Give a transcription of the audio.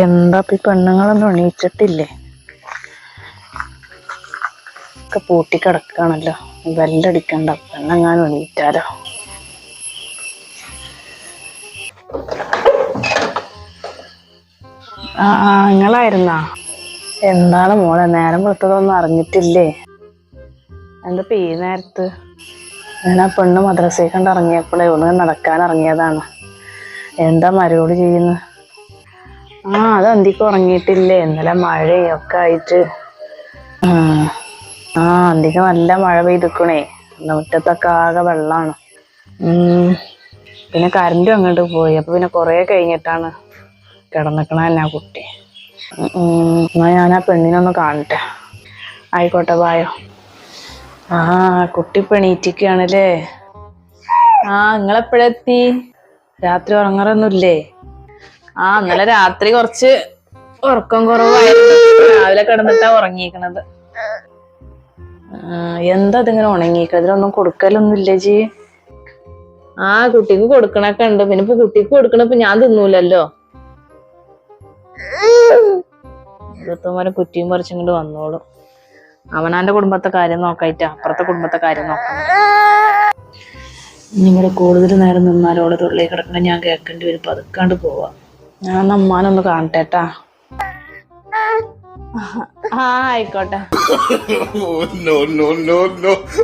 എന്താ ഈ പെണ്ണുങ്ങളൊന്നും എണീച്ചിട്ടില്ലേ ഒക്കെ പൂട്ടി കിടക്കാണല്ലോ. ബെല്ലടിക്കണ്ട. പെണ്ണെങ്ങാനും എണീറ്റാലോ? ആ ആ നിങ്ങളായിരുന്നാ? എന്താണ് മോളെ? നേരം വെളുത്തതൊന്നും അറിഞ്ഞിട്ടില്ലേ? എന്താ ഈ നേരത്ത്? ഞാൻ ആ പെണ്ണ് മദ്രസയിൽ കണ്ടിറങ്ങിയപ്പോഴേ ഒന്ന് നടക്കാൻ ഇറങ്ങിയതാണ്. എന്താ മരോട് ചെയ്യുന്നത്? ആ അത് അന്തിക്ക് ഉറങ്ങിയിട്ടില്ലേ? ഇന്നലെ മഴയൊക്കെ ആയിട്ട്. ആ അന്തിക്ക് നല്ല മഴ പെയ്തിക്കണേ. മുറ്റത്തൊക്കെ ആകെ വെള്ളമാണ് പിന്നെ കരണ്ടും അങ്ങോട്ട് പോയി. അപ്പൊ പിന്നെ കൊറേ കഴിഞ്ഞിട്ടാണ് കിടന്നിക്കണ തന്നെ ആ കുട്ടി. എന്നാ ഞാൻ ആ പെണ്ണിനൊന്ന് കാണട്ടെ. ആയിക്കോട്ടെ വായോ ആ കുട്ടി പെണീറ്റിക്കാണല്ലേ ആ നിങ്ങളെപ്പോഴെത്തി രാത്രി ഉറങ്ങാറൊന്നുമില്ലേ ആ ഇന്നലെ രാത്രി കുറച്ച് ഉറക്കം കുറവായിരുന്നു. രാവിലെ കിടന്നിട്ടാ ഉറങ്ങിയിരിക്കണത്. എന്താ ഇതിങ്ങനെ ഉണങ്ങിക്ക ഇതിനൊന്നും കൊടുക്കലൊന്നും ഇല്ലേ ജി? ആ കുട്ടിക്ക് കൊടുക്കണൊക്കെ ഉണ്ട്. പിന്നെ ഇപ്പൊ കുട്ടിക്ക് കൊടുക്കണപ്പോ ഞാൻ തിന്നൂലല്ലോ. ഇരുപത്തൊമ്പത് കുറ്റിയും പറിച്ചിങ്ങോട്ട് വന്നോളും. അവനാന്റെ കുടുംബത്തെ കാര്യം നോക്കായിട്ട് അപ്പുറത്തെ കുടുംബത്തെ കാര്യം നോക്കാം. നിങ്ങളുടെ കൂടുതൽ നേരം നിന്നാലോളെ തുള്ളി കിടക്കണ ഞാൻ കേൾക്കേണ്ടി വരും. പതുക്കാണ്ട് പോവാ. ഞാൻ അമ്മാനൊന്ന് കാണട്ടെട്ടാ. ആ ആയിക്കോട്ടെ.